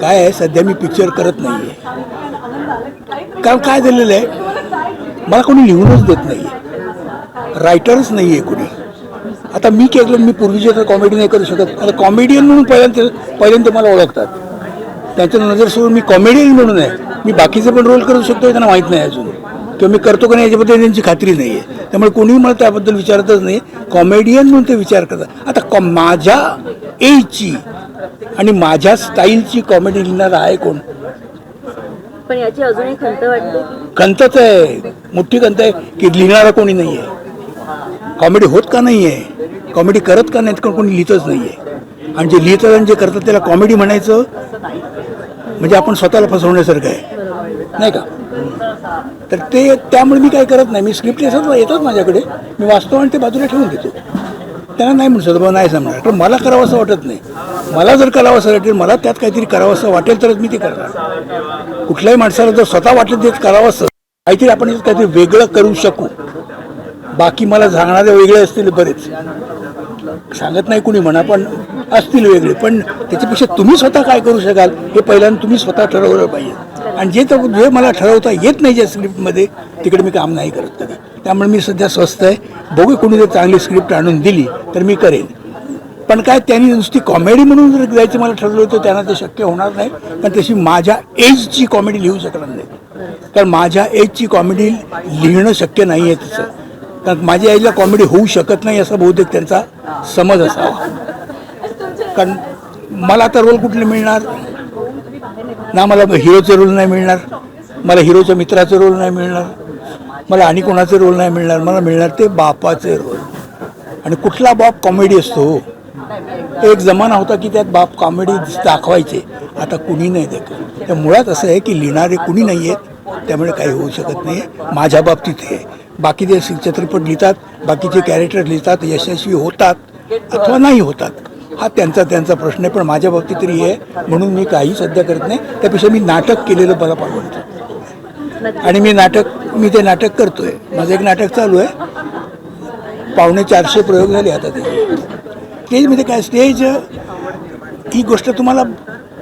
काय आहे? सध्या मी पिक्चर करत नाही आहे कारण काय झालेलं आहे? मला कोणी लिहूनच देत नाही आहे रायटरच नाही आहे कोणी. आता मी केलं मी पूर्वीचे तर कॉमेडी नाही करू शकत. आता कॉमेडियन म्हणून पहिल्यांदा पहिल्यांदा मला ओळखतात. त्यांच्या नजर सोडून मी कॉमेडियन म्हणून आहे. मी बाकीचे पण रोल करू शकतो त्यांना माहीत नाही अजून. किंवा मी करतो का नाही याच्याबद्दल त्यांची खात्री नाही आहे त्यामुळे कोणीही मला त्याबद्दल विचारतच नाही. कॉमेडियन म्हणून ते विचार करतात. आता कॉ माझ्या एजची आणि माझ्या स्टाईलची कॉमेडी लिहिणारा आहे कोण? पण याची अजूनही खंत वाटते? खंतच आहे. मोठी खंत आहे. की लिहिणारा कोणी नाही आहे कॉमेडी होत का नाही आहे कॉमेडी करत का नाहीत? कारण कोणी लिहितच नाही आहे आणि जे लिहितात आणि जे करतात त्याला कॉमेडी म्हणायचं म्हणजे आपण स्वतःला फसवण्यासारखं आहे. नाही का? तर ते त्यामुळे मी काय करत नाही. मी स्क्रिप्ट येतात माझ्याकडे. मी वाचतो आणि ते बाजूला ठेवून देतो. त्यांना नाही म्हणू शकत बाबा नाही सांगणार तर मला करावं असं वाटत नाही. मला जर करावं असं वाटेल मला त्यात काहीतरी करावं असं वाटेल तरच मी ते करणार. कुठल्याही माणसाला जर स्वतः वाटेल ते करावं असं काहीतरी आपण काहीतरी वेगळं करू शकू. बाकी मला सांगणारे वेगळे असतील बरेच. सांगत नाही कुणी म्हणा पण असतील वेगळे. पण त्याच्यापेक्षा तुम्ही स्वतः काय करू शकाल हे पहिल्यांदा तुम्ही स्वतः ठरवलं पाहिजे. आणि जे तर जे मला ठरवता येत नाही ज्या स्क्रिप्टमध्ये तिकडे मी काम नाही करत कधी. त्यामुळे मी सध्या स्वस्त आहे. बघू कोणी जर चांगली स्क्रिप्ट आणून दिली तर मी करेन. पण काय त्यांनी नुसती कॉमेडी म्हणून जर जायचं मला ठरवलं तर त्यांना ते शक्य होणार नाही. कारण तशी माझ्या एजची कॉमेडी लिहू शकणार नाही. कारण माझ्या एजची कॉमेडी लिहिणं शक्य नाही आहे तिचं. कारण माझ्या एजला कॉमेडी होऊ शकत नाही असा बहुतेक त्यांचा समज असावा. कारण मला आता रोल कुठले मिळणार? ना मला हिरोचे रोल नाही मिळणार. मला हिरोच्या मित्राचे रोल नाही मिळणार. मला आणि कोणाचे रोल नाही मिळणार. मला मिळणार ते बापाचे रोल. आणि कुठला बाप कॉमेडी असतो हो. एक जमाना होता की त्यात बाप कॉमेडी दाखवायचे. आता कुणी नाही देखत. त्या मुळात असं आहे की लिहिणारे कुणी नाही आहेत. त्यामुळे काही होऊ शकत नाही. माझ्या बाबतीत हे. बाकीचे चित्रपट लिहितात बाकीचे कॅरेक्टर लिहितात यशस्वी होतात अथवा नाही होतात. हा त्यांचा त्यांचा प्रश्न आहे पण माझ्या बाबतीत तरी आहे. म्हणून मी काही सध्या करत नाही. त्यापेक्षा मी नाटक केलेलं मला परवडतं आणि मी नाटक मी ते नाटक करतोय. माझं एक नाटक चालू आहे. पावणे चारशे प्रयोग झाले आता ते. स्टेजमध्ये काय स्टेज ही गोष्ट तुम्हाला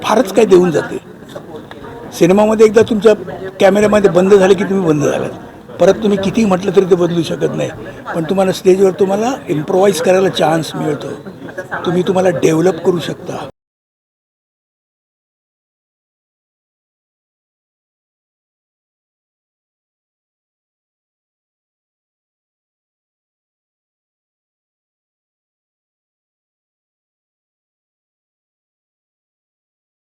फारच काय देऊन जाते. सिनेमामध्ये एकदा तुमच्या कॅमेऱ्यामध्ये बंद झाले की तुम्ही बंद झालात. परत तुम्ही किती म्हटलं तरी ते बदलू शकत नाही. पण तुम्हाला स्टेजवर तुम्हाला इम्प्रोवाईज करायला चान्स मिळतो. तुम्ही तुम्हाला डेव्हलप करू शकता.